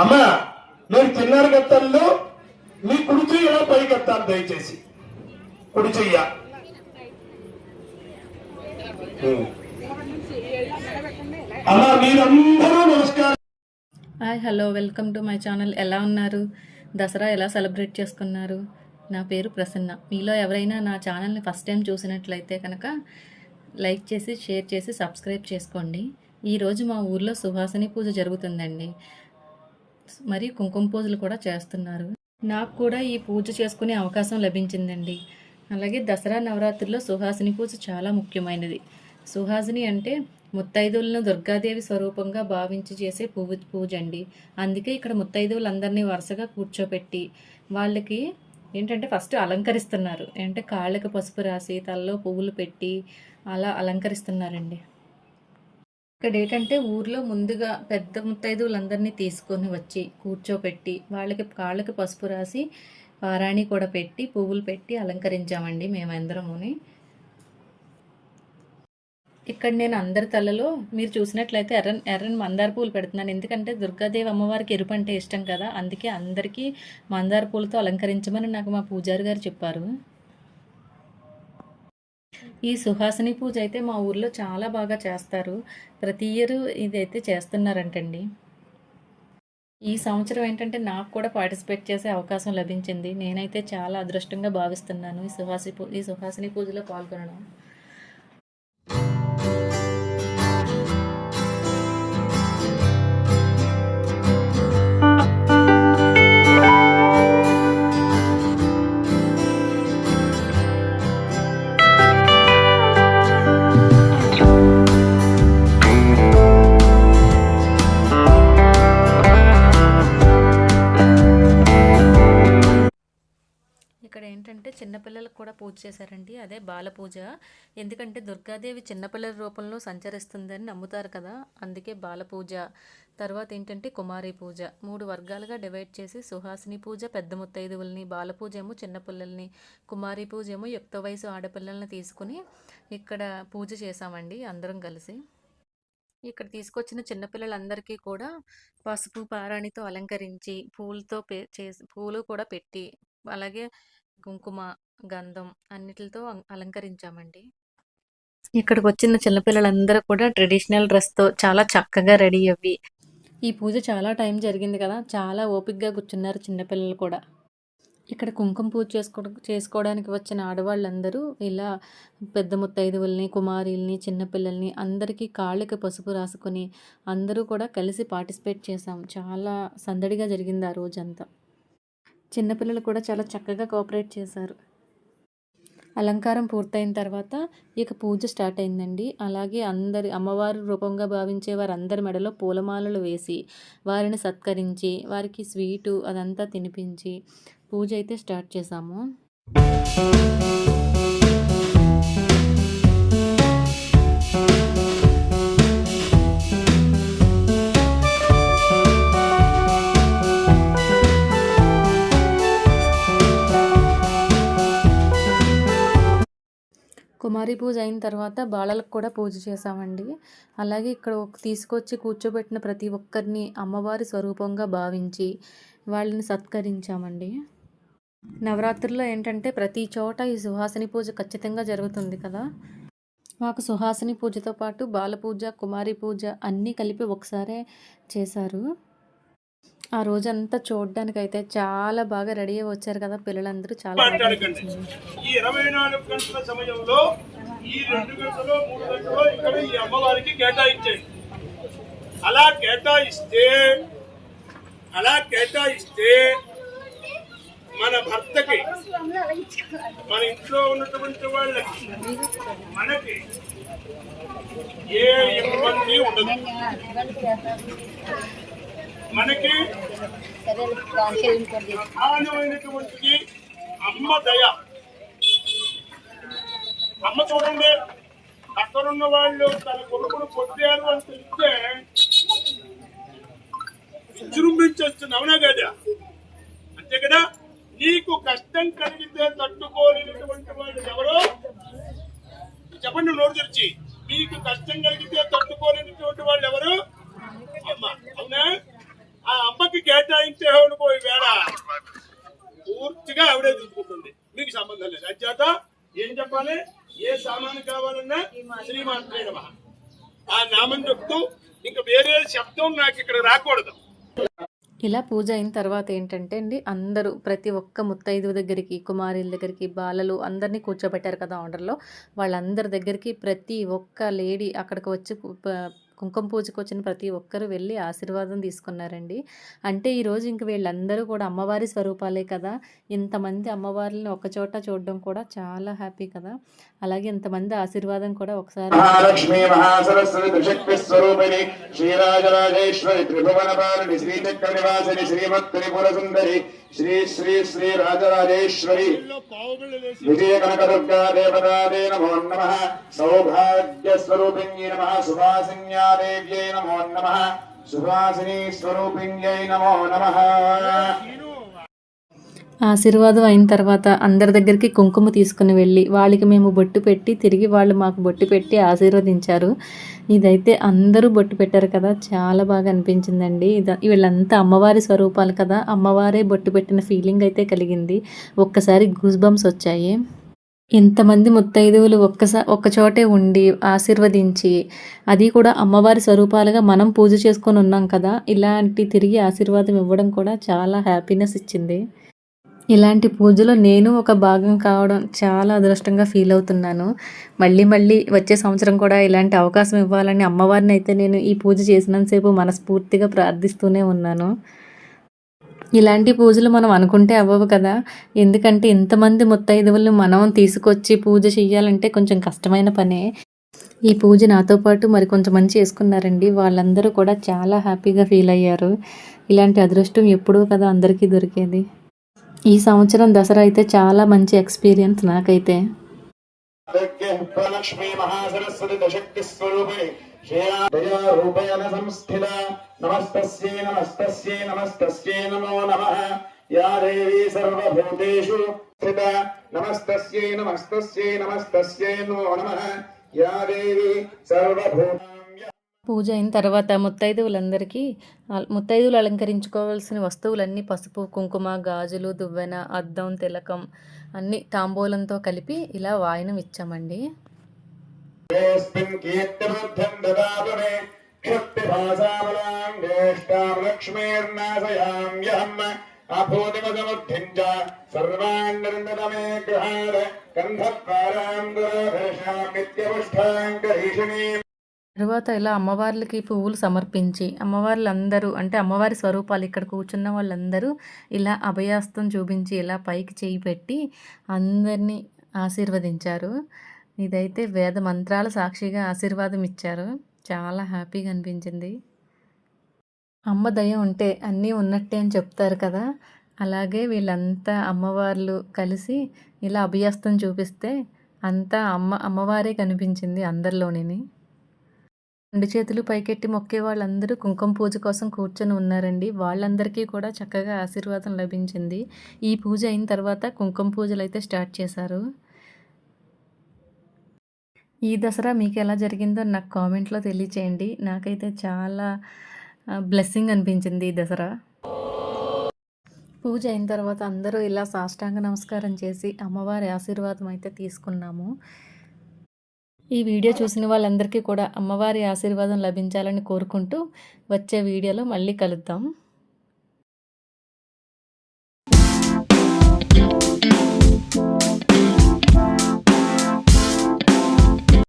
అమ్మా మీరు చిన్నారు గత్తంలో మీ కుడి చెయ్యి ఇలా దయచేసి. కుడి చెయ్య. అలా మీరందరూ నమస్కారం. Hi hello welcome to my channel. ఎలా ఉన్నారు? దసరా ఎలా సెలబ్రేట్ చేసుకున్నారు? నా పేరు ప్రసన్న. మీలో ఎవరైనా నా ఛానల్ని ఫస్ట్ టైం చూసినట్లయితే కనుక లైక్ చేసి షేర్ చేసి సబ్స్క్రైబ్ చేసుకోండి. ఈరోజు మా ఊర్లో సుహాసిని పూజ జరుగుతుందండి. మరి కుంకుమ పూజలు కూడా చేస్తున్నారు. నాకు కూడా ఈ పూజ చేసుకునే అవకాశం లభించిందండి. అలాగే దసరా నవరాత్రిలో సుహాసిని పూజ చాలా ముఖ్యమైనది. సుహాసిని అంటే ముత్తైదువులను దుర్గాదేవి స్వరూపంగా భావించి చేసే పూజ పూజ అండి అందుకే ఇక్కడ ముత్తైదువులందరినీ వరుసగా కూర్చోపెట్టి వాళ్ళకి ఏంటంటే ఫస్ట్ అలంకరిస్తున్నారు. అంటే కాళ్ళకి పసుపు రాసి తలలో పువ్వులు పెట్టి అలా అలంకరిస్తున్నారండి. ఇక్కడ ఏంటంటే ఊర్లో ముందుగా పెద్ద ముత్తైదువులందరినీ తీసుకొని వచ్చి కూర్చోపెట్టి వాళ్ళకి కాళ్ళకి పసుపు రాసి పారాణి కూడా పెట్టి పువ్వులు పెట్టి అలంకరించామండి మేమందరముని. ఇక్కడ నేను అందరి తలలో మీరు చూసినట్లయితే ఎర్ర ఎర్రని మందార పూలు పెడుతున్నాను. ఎందుకంటే దుర్గాదేవి అమ్మవారికి ఎరుపు అంటే ఇష్టం కదా అందుకే అందరికీ మందార పూలతో అలంకరించమని నాకు మా పూజారి గారు చెప్పారు. ఈ సుహాసిని పూజ అయితే మా ఊర్లో చాలా బాగా చేస్తారు. ప్రతి ఇయర్ ఇదైతే చేస్తున్నారంటండి. ఈ సంవత్సరం ఏంటంటే నాకు కూడా పార్టిసిపేట్ చేసే అవకాశం లభించింది. నేనైతే చాలా అదృష్టంగా భావిస్తున్నాను ఈ సుహాసి ఈ సుహాసిని పూజలో పాల్గొనడం. పూజ చేశారండి. అదే బాల పూజ. ఎందుకంటే దుర్గాదేవి చిన్నపిల్లల రూపంలో సంచరిస్తుందని నమ్ముతారు కదా. అందుకే బాల పూజ. తర్వాత ఏంటంటే కుమారి పూజ. మూడు వర్గాలుగా డివైడ్ చేసి సుహాసిని పూజ పెద్ద ముత్తైదువుల్ని బాల పూజ ఏమో చిన్నపిల్లల్ని కుమారి పూజ ఏమో యుక్త వయసు ఆడపిల్లల్ని తీసుకుని ఇక్కడ పూజ చేశామండి అందరం కలిసి. ఇక్కడ తీసుకొచ్చిన చిన్నపిల్లలందరికీ కూడా పసుపు పారాణితో అలంకరించి పూలతో పే చేసి పూలు కూడా పెట్టి అలాగే కుంకుమ గంధం అన్నిటితో అలంకరించామండి. ఇక్కడికి వచ్చిన చిన్నపిల్లలందరూ కూడా ట్రెడిషనల్ డ్రెస్తో చాలా చక్కగా రెడీ అవ్వి. ఈ పూజ చాలా టైం జరిగింది కదా చాలా ఓపికగా కూర్చున్నారు చిన్నపిల్లలు కూడా. ఇక్కడ కుంకుమ పూజ చేసుకో చేసుకోవడానికి వచ్చిన ఆడవాళ్ళందరూ ఇలా పెద్ద ముత్తైదువుల్ని కుమారుల్ని చిన్నపిల్లల్ని అందరికీ కాళ్ళకి పసుపు రాసుకొని అందరూ కూడా కలిసి పార్టిసిపేట్ చేసాం చాలా సందడిగా జరిగింది ఆ రోజంతా. చిన్నపిల్లలు కూడా చాలా చక్కగా కోఆపరేట్ చేశారు. అలంకారం పూర్తయిన తర్వాత ఇక పూజ స్టార్ట్ అయిందండి. అలాగే అందరి అమ్మవారి రూపంగా భావించే వారందరి మెడలో పూలమాలలు వేసి వారిని సత్కరించి వారికి స్వీటు అదంతా తినిపించి పూజ అయితే స్టార్ట్ చేశాము. కుమారి పూజ అయిన తర్వాత బాలలకు కూడా పూజ చేశామండి. అలాగే ఇక్కడ ఒక- తీసుకొచ్చి కూర్చోబెట్టిన ప్రతి ఒక్కరిని అమ్మవారి స్వరూపంగా భావించి వాళ్ళని సత్కరించామండి. నవరాత్రుల్లో ఏంటంటే ప్రతి చోట ఈ సుహాసిని పూజ ఖచ్చితంగా జరుగుతుంది కదా. మాకు సుహాసిని పూజతో పాటు బాల పూజ కుమారి పూజ అన్నీ కలిపి ఒకసారే చేశారు. ఆ రోజంతా చూడడానికి అయితే చాలా బాగా రెడీ అయ్యి వచ్చారు కదా పిల్లలందరూ చాలా బాగా మాట్లాడకండి. అనిపించింది. ఈ ఇరవై నాలుగు గంటల సమయంలో ఈ రెండు గంటలు మూడు గంటలు ఇక్కడ ఈ అమ్మవారికి కేటాయించండి అలా కేటాయిస్తే అలా కేటాయిస్తే మన భర్తకి మన ఇంట్లో ఉన్నటువంటి వాళ్ళకి మనకి ఏ ఇబ్బంది ఉండదు. మనకి ప్రధానమైనటువంటిది అమ్మ దయ. అమ్మ చూడండి అక్కడున్న వాళ్ళు తన కొడుకును కొట్టారు అని తెలిస్తే విజృంభించొస్తుంది అవునా కదా? అంతే కదా? నీకు కష్టం కలిగితే తట్టుకోలేనటువంటి వాళ్ళు ఎవరో? చెప్పండి నోరు తెరిచి. మీకు కష్టం కలిగితే తట్టుకోలేనటువంటి వాళ్ళు ఎవరు? అమ్మ. అవునా? ఆ అమ్మకి ఇంట్లోకి పోయి వేళ పూర్తిగా ఆవిడే చూసుకుంటుంది. మీకు సంబంధం లేదు. అధ్యాత ఏం చెప్పాలి? ఏ సామాను కావాలన్నా శ్రీమాత్రే నమః. ఆ నామం చెప్తూ ఇంకా వేరే శబ్దం నాకు ఇక్కడ రాకూడదు. ఇలా పూజ అయిన తర్వాత ఏంటంటే అండి అందరూ ప్రతి ఒక్క ముత్తైదువు దగ్గరికి కుమారుల దగ్గరికి బాలలు అందరినీ కూర్చోబెట్టారు కదా ఆర్డర్లో. వాళ్ళందరి దగ్గరికి ప్రతి ఒక్క లేడీ అక్కడికి వచ్చి కుంకుమ పూజకు వచ్చిన ప్రతి ఒక్కరు వెళ్ళి ఆశీర్వాదం తీసుకున్నారండి. అంటే ఈరోజు ఇంక వీళ్ళందరూ కూడా అమ్మవారి స్వరూపాలే కదా. ఇంతమంది అమ్మవారిని ఒకచోట చూడడం కూడా చాలా హ్యాపీ కదా. అలాగే ఇంతమంది ఆశీర్వాదం కూడా ఒకసారి మహాలక్ష్మీ మహాసరస్వతి త్రిశక్తి స్వరూపిణి శ్రీరాజరాజేశ్వరి త్రిభువన పాలని శ్రీచక్ర నివాసిని శ్రీమత్ త్రిపుర సుందరి శ్రీ శ్రీ శ్రీ రాజరాజేశ్వరి. విజయ కనక దుర్గా దేవతాదే నమో నమ. సౌభాగ్య స్వరూపిణ్యై నమ. సువాసిన్యా దేవ్యై నమో నమ. సుభాసిని స్వరూపిణ్యై నమో నమ. ఆశీర్వాదం అయిన తర్వాత అందరి దగ్గరికి కుంకుమ తీసుకుని వెళ్ళి వాళ్ళకి మేము బొట్టు పెట్టి తిరిగి వాళ్ళు మాకు బొట్టు పెట్టి ఆశీర్వదించారు. ఇదైతే అందరూ బొట్టు పెట్టారు కదా చాలా బాగా అనిపించిందండి. ఇది వీళ్ళంతా అమ్మవారి స్వరూపాలు కదా అమ్మవారే బొట్టు పెట్టిన ఫీలింగ్ అయితే కలిగింది. ఒక్కసారి గూస్ బంప్స్ వచ్చాయి. ఇంతమంది ముత్తైదువులు ఒక్కసారి ఒక్కచోటే ఉండి ఆశీర్వదించి అది కూడా అమ్మవారి స్వరూపాలుగా మనం పూజ చేసుకొని ఉన్నాం కదా ఇలాంటి తిరిగి ఆశీర్వాదం ఇవ్వడం కూడా చాలా హ్యాపీనెస్ ఇచ్చింది. ఇలాంటి పూజలో నేను ఒక భాగం కావడం చాలా అదృష్టంగా ఫీల్ అవుతున్నాను. మళ్ళీ మళ్ళీ వచ్చే సంవత్సరం కూడా ఇలాంటి అవకాశం ఇవ్వాలని అమ్మవారిని అయితే నేను ఈ పూజ చేసినంతసేపు మనస్ఫూర్తిగా ప్రార్థిస్తూనే ఉన్నాను. ఇలాంటి పూజలు మనం అనుకుంటే అవ్వవు కదా. ఎందుకంటే ఇంతమంది ముత్తైదువులను మనం తీసుకొచ్చి పూజ చేయాలంటే కొంచెం కష్టమైన పనే. ఈ పూజ నాతో పాటు మరి కొంతమంది చేసుకున్నారండి. వాళ్ళందరూ కూడా చాలా హ్యాపీగా ఫీల్ అయ్యారు. ఇలాంటి అదృష్టం ఎప్పుడూ కదా అందరికీ దొరికేది. ఈ సంవత్సరం దసరా అయితే చాలా మంచి ఎక్స్పీరియన్స్ నాకైతే. లక్ష్మీ మహాసరస్వతి దశక్తి స్వరూపిణి శ్రేయా రూపేణ సంస్థిత. నమస్తస్యై నమస్తస్యై నమస్తస్యై నమో నమః. పూజ అయిన తర్వాత ముత్తైదువులందరికీ ముత్తైదువులు అలంకరించుకోవాల్సిన వస్తువులన్నీ పసుపు కుంకుమ గాజులు దువ్వెన అద్దం తిలకం అన్ని తాంబూలంతో కలిపి ఇలా వాయనం ఇచ్చామండి. తరువాత ఇలా అమ్మవార్లకి పువ్వులు సమర్పించి అమ్మవార్లందరూ అంటే అమ్మవారి స్వరూపాలు ఇక్కడ కూర్చున్న వాళ్ళందరూ ఇలా అభయాస్తం చూపించి ఇలా పైకి చేయి పెట్టి అందరినీ ఆశీర్వదించారు. ఇదైతే వేద మంత్రాల సాక్షిగా ఆశీర్వాదం ఇచ్చారు. చాలా హ్యాపీగా అనిపించింది. అమ్మ దయ ఉంటే అన్నీ ఉన్నట్టే అని చెప్తారు కదా. అలాగే వీళ్ళంతా అమ్మవార్లు కలిసి ఇలా అభయాస్తం చూపిస్తే అంతా అమ్మ అమ్మవారే కనిపించింది అందరిలోని రెండు చేతులు పైకెట్టి మొక్కే వాళ్ళందరూ కుంకుమ పూజ కోసం కూర్చొని ఉన్నారండి. వాళ్ళందరికీ కూడా చక్కగా ఆశీర్వాదం లభించింది. ఈ పూజ అయిన తర్వాత కుంకుమ పూజలు అయితే స్టార్ట్ చేశారు. ఈ దసరా మీకు ఎలా జరిగిందో నాకు కామెంట్లో తెలియచేయండి. నాకైతే చాలా బ్లెస్సింగ్ అనిపించింది ఈ దసరా. పూజ అయిన తర్వాత అందరూ ఇలా సాష్టాంగ నమస్కారం చేసి అమ్మవారి ఆశీర్వాదం అయితే తీసుకున్నాము. ఈ వీడియో చూసిన వాళ్ళందరికీ కూడా అమ్మవారి ఆశీర్వాదం లభించాలని కోరుకుంటూ వచ్చే వీడియోలో మళ్ళీ కలుద్దాం.